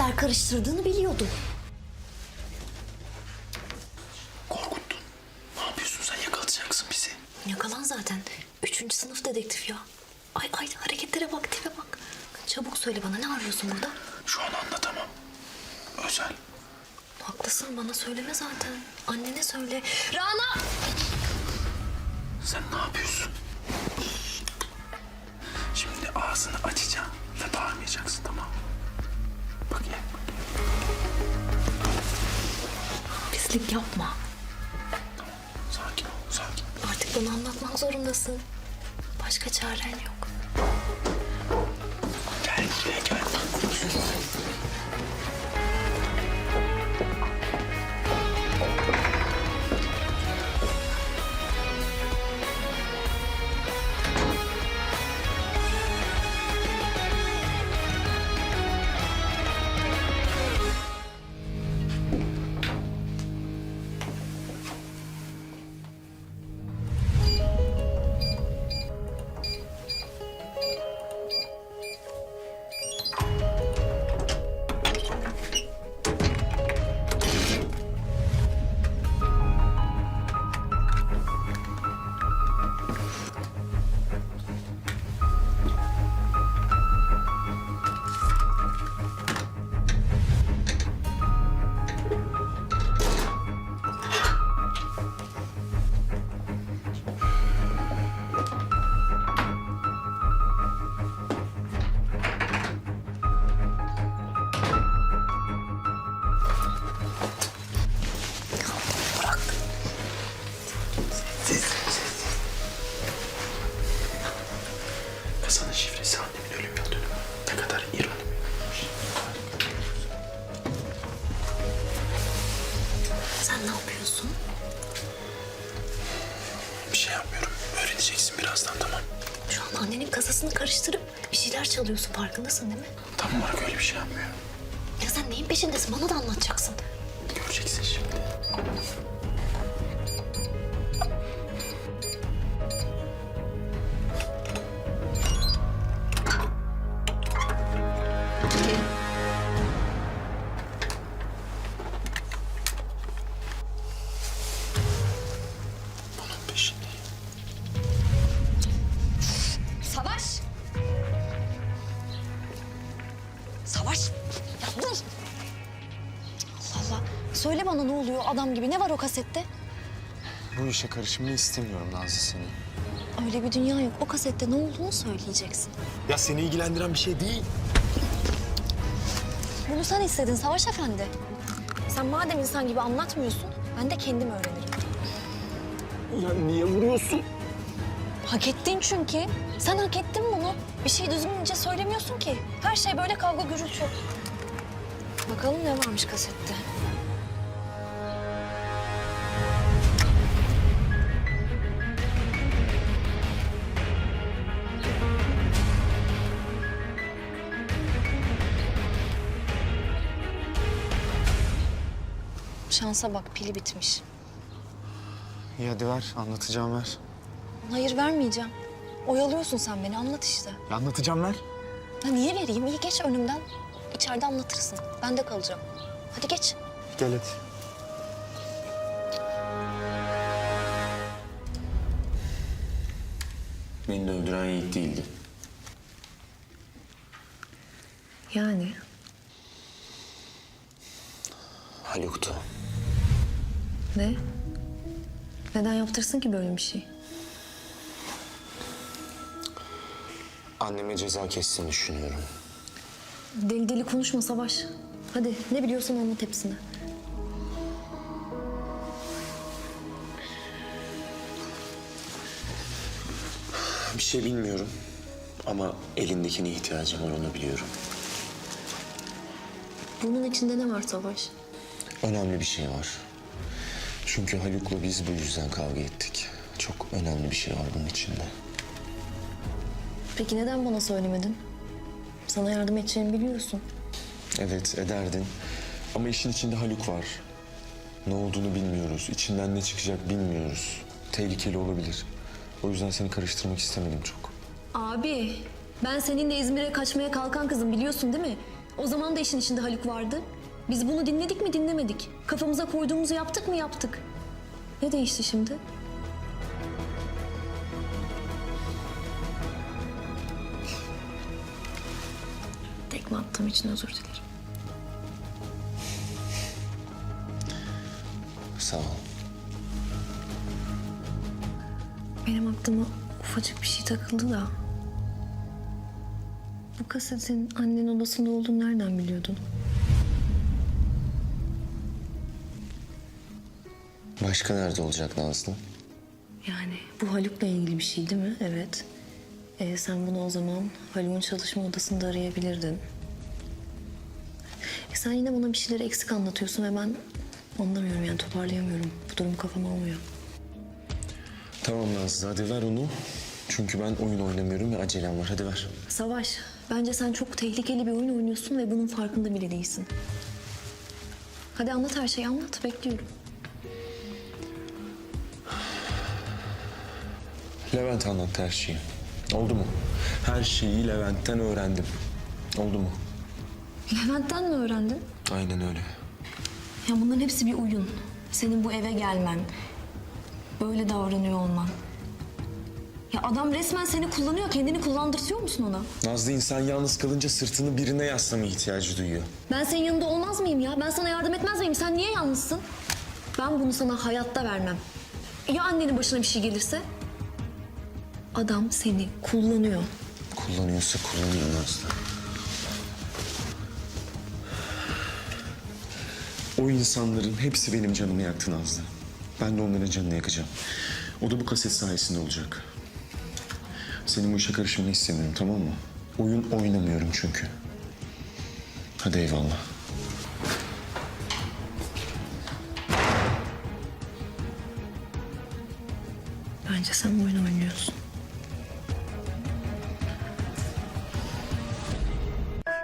işler karıştırdığını biliyordum. Korkuttun. Ne yapıyorsun sen yakalatacaksın bizi. Yakalan zaten. Üçüncü sınıf dedektif ya. Ay ay hareketlere bak, tipe bak. Çabuk söyle bana ne arıyorsun burada? Şu an anlatamam. Özel. Haklısın bana söyleme zaten. Annene söyle. Rana! Sen ne yapıyorsun? Şimdi ağzını açacaksın ve bağırmayacaksın tamam mı? Bak ya. Pislik yapma. Tamam. Sakin ol. Sakin. Artık bunu anlatmak zorundasın. Başka çaren yok. Gel buraya gel. Birazdan tamam. Şu an annenin kasasını karıştırıp bir şeyler çalıyorsun farkındasın değil mi? Tam olarak öyle bir şey yapmıyorum. Ya sen neyin peşindesin bana da anlatacaksın. Göreceksin şimdi. Bunun peşindeyim. Söyle bana ne oluyor adam gibi. Ne var o kasette? Bu işe karışmanı istemiyorum Nazlı seni. Öyle bir dünya yok. O kasette ne olduğunu söyleyeceksin. Ya seni ilgilendiren bir şey değil. Bunu sen istedin Savaş Efendi. Sen madem insan gibi anlatmıyorsun, ben de kendim öğrenirim. Ya niye vuruyorsun? Hak ettin çünkü. Sen hak ettin bunu. Bir şey düzgünce söylemiyorsun ki. Her şey böyle kavga gürültü. Bakalım ne varmış kasette. Şansa bak pili bitmiş. İyi hadi ver, anlatacağım ver. Hayır vermeyeceğim. Oyalıyorsun sen beni anlat işte. Ya anlatacağım ver. Ya niye vereyim? İyi geç önümden. İçeride anlatırsın. Ben de kalacağım. Hadi geç. Gel hadi. Beni de öldüren Yiğit değildi. Yani? Haluk'tu. Ne? Neden yaptırsın ki böyle bir şey? Anneme ceza kessin düşünüyorum. Deli deli konuşma Savaş. Hadi ne biliyorsan anlat hepsini. Bir şey bilmiyorum ama elindekine ihtiyacım var onu biliyorum. Bunun içinde ne var Savaş? Önemli bir şey var. Çünkü Haluk'la biz bu yüzden kavga ettik. Çok önemli bir şey var bunun içinde. Peki neden bana söylemedin? Sana yardım edeceğimi biliyorsun. Evet ederdin ama işin içinde Haluk var. Ne olduğunu bilmiyoruz. İçinden ne çıkacak bilmiyoruz. Tehlikeli olabilir. O yüzden seni karıştırmak istemedim çok. Abi ben seninle İzmir'e kaçmaya kalkan kızım biliyorsun değil mi? O zaman da işin içinde Haluk vardı. Biz bunu dinledik mi dinlemedik. Kafamıza koyduğumuzu yaptık mı yaptık. Ne değişti şimdi? Tekme attığım için özür dilerim. Sağ ol. Benim aklıma ufacık bir şey takıldı da. Bu kasetin annenin odasında olduğunu nereden biliyordun? Başka nerede olacak Nazlı? Yani bu Haluk'la ilgili bir şey değil mi? Evet. Ee, sen bunu o zaman Haluk'un çalışma odasında arayabilirdin. E sen yine bana bir şeyleri eksik anlatıyorsun ve ben anlamıyorum yani toparlayamıyorum. Bu durum kafama almıyor. Tamam Nazlı hadi ver onu. Çünkü ben oyun oynamıyorum ve acelem var. Hadi ver. Savaş, bence sen çok tehlikeli bir oyun oynuyorsun ve bunun farkında bile değilsin. Hadi anlat her şeyi anlat, bekliyorum. Levent anlattı her şeyi. Oldu mu? Her şeyi Levent'ten öğrendim. Oldu mu? Levent'ten mi öğrendin? Aynen öyle. Ya bunların hepsi bir oyun. Senin bu eve gelmen, böyle davranıyor olman. Ya adam resmen seni kullanıyor, kendini kullandırtıyor musun ona? Nazlı insan yalnız kalınca sırtını birine yaslamaya ihtiyacı duyuyor. Ben senin yanında olmaz mıyım ya? Ben sana yardım etmez miyim? Sen niye yalnızsın? Ben bunu sana hayatta vermem. Ya annenin başına bir şey gelirse? Adam seni kullanıyor. Kullanıyorsa kullanıyor Nazlı. O insanların hepsi benim canımı yaktı Nazlı. Ben de onların canını yakacağım. O da bu kaset sayesinde olacak. Senin bu işe karışmanı istemiyorum tamam mı? Oyun oynamıyorum çünkü. Hadi eyvallah. Bence sen oyun oynuyorsun.